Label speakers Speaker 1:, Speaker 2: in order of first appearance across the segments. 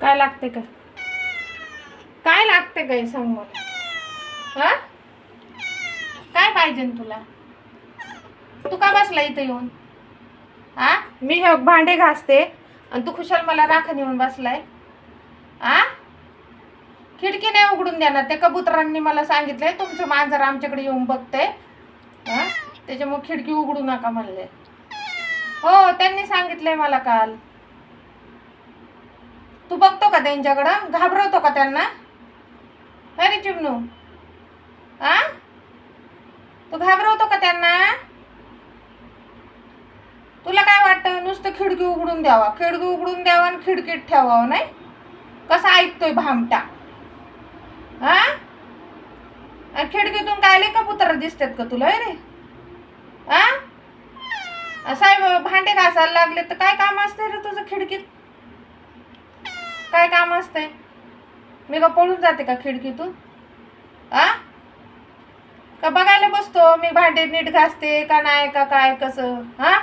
Speaker 1: काय लागते का? काय लागते काय सांग मला हा? काय पाहिजे तुला? तू का बसला इथं येऊन? हा? मी हे भांडे घासते आणि तू खुशाल मला राखण येऊन बसलाय. आ खिडकी नाही उघडून देणार. त्या कबुतरांनी मला सांगितलंय तुमचं मांजर आमच्याकडे येऊन बघते हा? त्याच्यामुळे खिडकी उघडू नका म्हणले. हो त्यांनी सांगितलंय मला काल. तू बघतो का त्यांच्याकडं? घाबरवतो का त्यांना? अरे चिमणू आ? तू घाबरवतो का त्यांना? तुला काय वाटतं? नुसतं खिडकी उघडून द्यावा. खिडकी उघडून द्यावा आणि खिडकीत ठेवावं नाही? कसा ऐकतोय भामटा? हा खिडकीतून काय लय कबुतर दिसतात का तुला रे? आ? साहेब भांडे घासायला लागले तर काय काम असते रे तुझं खिडकीत? काय काम असते मी का पळून जाते का खिडकीतून? आ? का बघायला बसतो मी भांडे नीट घासते का नाही का काय कसं? हा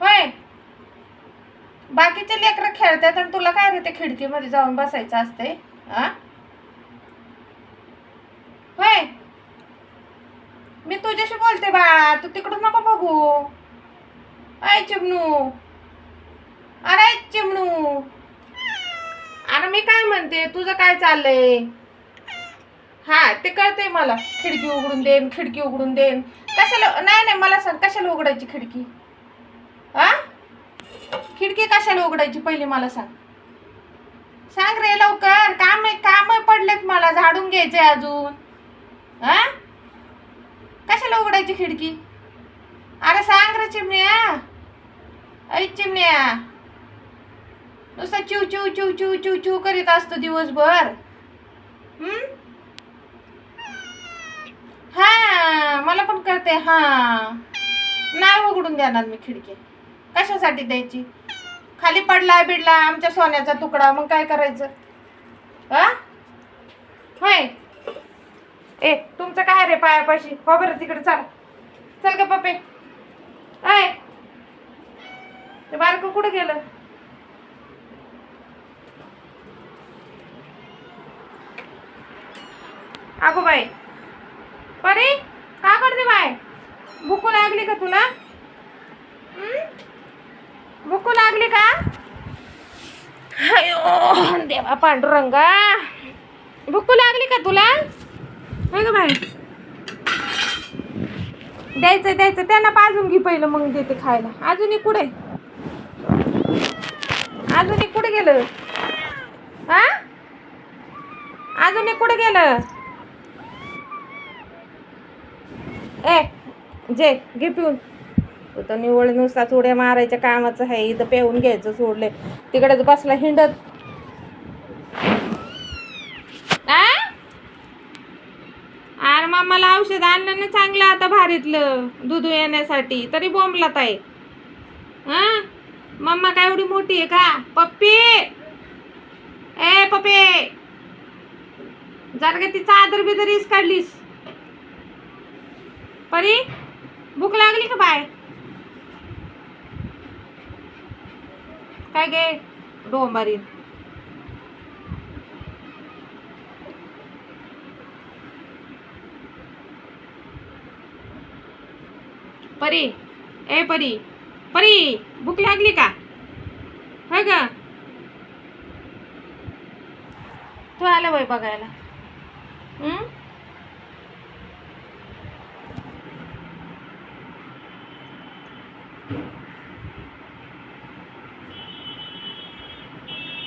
Speaker 1: होय. बाकीचे लेकरं खेळतात आणि तुला काय रे ते खिडकीमध्ये जाऊन बसायचं असते हा होय. मी तुझ्याशी बोलते बाळा तू तिकडून नको बघू. आय चिमणू अरे चिमणू अरे मी काय म्हणते? तुझं काय चाललंय? हा ते कळतंय मला. खिडकी उघडून देन खिडकी उघडून देन कशाला? नाही नाही मला सांग कशाला उघडायची खिडकी? हा खिडकी कशाला उघडायची पहिली मला सांग. सांग रे लवकर. काम काम पडलेत मला. झाडून घ्यायचे अजून. हा कशाला उघडायची खिडकी? अरे सांग रे चिमण्या. ऐ चिमण्या. नुसता चिव चिव चिव चिव चिव चिव करीत असतो दिवसभर. हा मला पण करते हा. नाही उघडून देणार मी खिडकी. कशासाठी द्यायची? खाली पडला बिडला आमच्या सोन्याचा तुकडा मग काय करायचं? होय. ए तुमचं काय रे पायापाशी? हो बरं तिकडे चल. चल का पप्पे. ऐ ते बारक कुठं गेलं? अगो बाई. परी का करते बाय? भूकू लागली का तुला? भुकू भूकू लागली का? अयो देवा पांडुरंगा. भूकू लागली का तुला? नाही का बाई. द्यायचं द्यायचं त्यांना पाजून घे पहिलं मग देते खायला. अजूनही कुठे? अजूनही कुठे गेलं? हा? अजूनही कुठे गेलं? ए जे घे पिऊन. तो तर निवड नुसता उड्या मारायच्या कामाचं आहे इथं पेऊन घ्यायचं सोडले. तिकडेच बसला हिंडत. आ? अरे मामाला औषध आणलं ना चांगलं आता भारीतलं दूध येण्यासाठी. तरी बोंबला ताई. हा मम्मा काय एवढी मोठी आहे का? पप्पी! ए पप्पे! जर का ती चादर बिदर इस काढलीस परी भूक लागली का बाय काय गे डोंबारी? परी ए परी परी भूक लागली का? होय ग? तू आलं वय बघायला.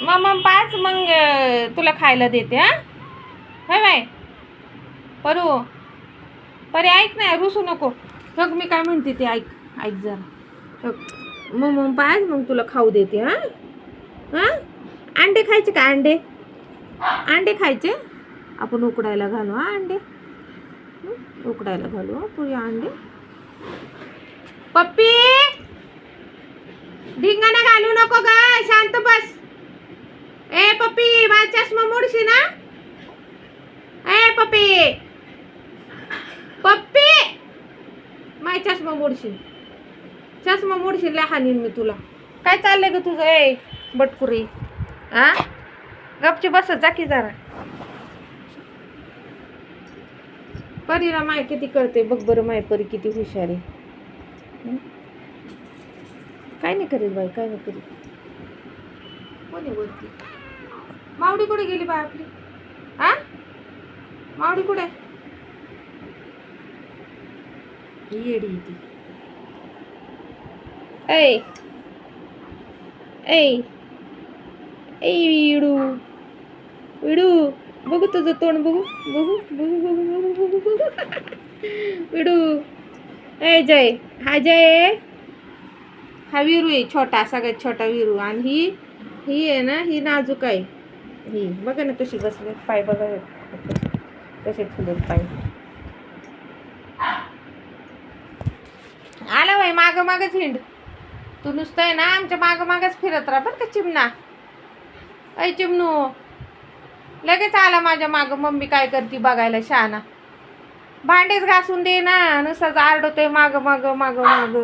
Speaker 1: मग मग पाच मग तुला खायला देते हा? होय बाय परू परे ऐक नाही रुसू नको. बघ मी काय म्हणते ते ऐक ऐक जरा. मग मग पाच मग तुला खाऊ देते हा? हा? अंडे खायचे का अंडे? अंडे खायचे? आपण उकडायला घालू हा अंडे? उकडायला घालू पुरी अंडे. पप्पी! धिंगाणा घालू नको ग शांत बस. ए पप्पी माझा चष्मा मोडशी ना? ए पप्पी! पप्पी! माय चष्मा मोडशील चष्मा मोडशील लहान मी तुला. काय चाललंय ग तुझं? ए बटकुरी. आ? गपची बसत जा की जरा. परीला माय किती कळते बघ बरं माय परी किती हुशार आहे. काय नाही करीत बाई काय नाही करीत. कोणी वरती मावडी कुठे गेली बाय आपली? हा मावडी कुठे? ही येडी आहे ती. ऐ ऐ ऐ विडू विडू बघू तुझं तोंड बघू बघू बघू बघू बघू बघू बघू. विडू ए जय. हा जय. हा विरू आहे छोटा सगळ्यात छोटा विरू. आणि ही ही आहे ना ही नाजूक आहे. ही बघा ना कशी बसले पाय बघा. कसे फुलेत पाय. आला बाई माग मागच हिंड. तू नुसतं आहे ना आमच्या माग मागच फिरत राहा बरं का चिमणा. ऐ चिमणू. लगेच आला माझ्या माग. मम्मी काय करते बघायला शहाणा. भांडेच घासून दे ना. नुसताच आरडतोय माग माग माग माग?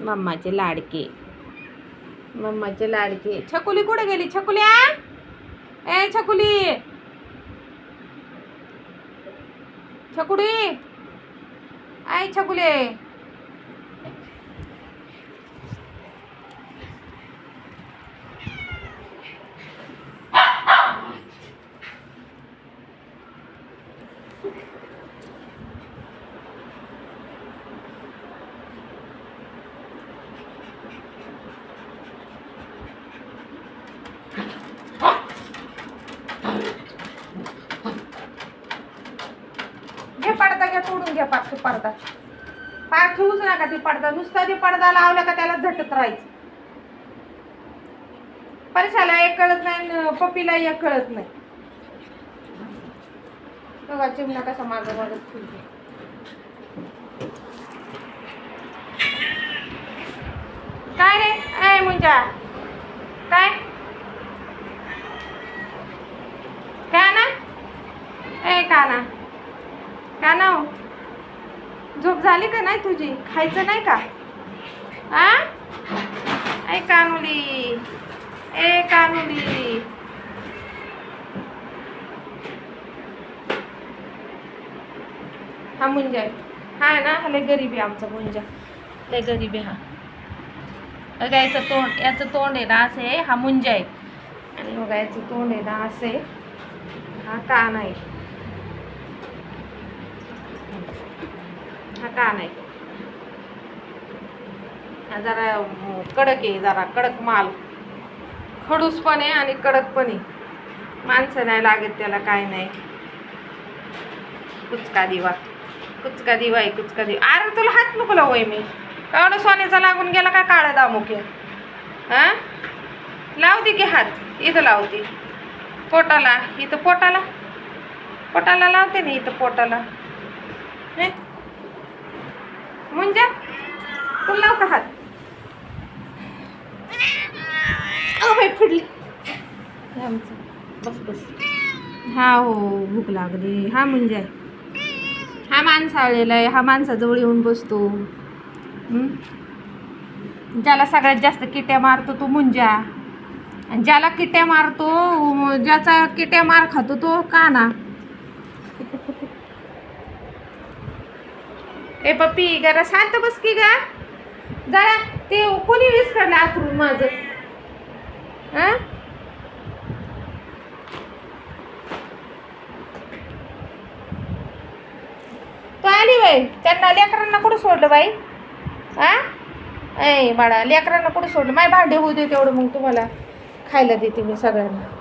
Speaker 1: मम्माचे लाडके. मम्माचे लाडके. छकुली कुठे गेली? छकुल्या? ए छकुली! छकुडी आय छकुले घे पडदा घ्या तोडून घ्या पाक तो पडदा पार ठेवूच नका ती पडदा. नुसता ते पडदा लावला का त्याला झटत राहायचं. परिसाला एक कळत नाही पपीला पप्पीला एक कळत नाही. बघा चिमणा कसा माझं माझं काय रे? ऐ मुंजा. काय? काय ना ए काना. का ना हो? झोप झाली का नाही तुझी? खायचं नाही का? आ? ऐ कानुली. ए कानुली. हा मुंजा आहे. हा ना हा लय गरीब आहे आमचा मुंजा. लय गरीब आहे हा. बघा याचं तोंड याचं तोंड आहे ना असं आहे हा मुंजा आहे. आणि बघा याचं तोंड आहे ना असं आहे. हा कान आहे. का नाही जरा कडक आहे जरा कडक माल. खडूस पण आहे आणि कडक पण आहे माणसं नाही लागत त्याला काय नाही. कुचका दिवा. कुचका दिवा आहे कुचका दिवा. अरे तुला हात नको लावू मी. एवढं सोन्याचा लागून गेला का काळा दामुके हा लावते की हात? इथं लावते. पोटाला इथं पोटाला. पोटाला लावते ना इथं पोटाला. म्हणजे? मुंजा तू लाव का हात? अहो बस बस. हा हो भूक लागली. हा मुंजा आहे हा माणसाळलेला आहे. हा माणसाजवळ येऊन बसतो. ज्याला सगळ्यात जास्त किट्या मारतो तो मुंजा. आणि ज्याला किट्या मारतो ज्याचा किट्या मार खातो तो काना. ए पप्पी जरा शांत बस की गा. जरा ते कोणी वीस काढलं आतरून माझं? हा? तू आली बाई. त्यांना लेकरांना कुठं सोडलं बाई? हा? ऐ बाळा लेकरांना कुठं सोडलं? माय भांडे होऊ दे तेवढं मग तुम्हाला खायला देते मी सगळ्यांना.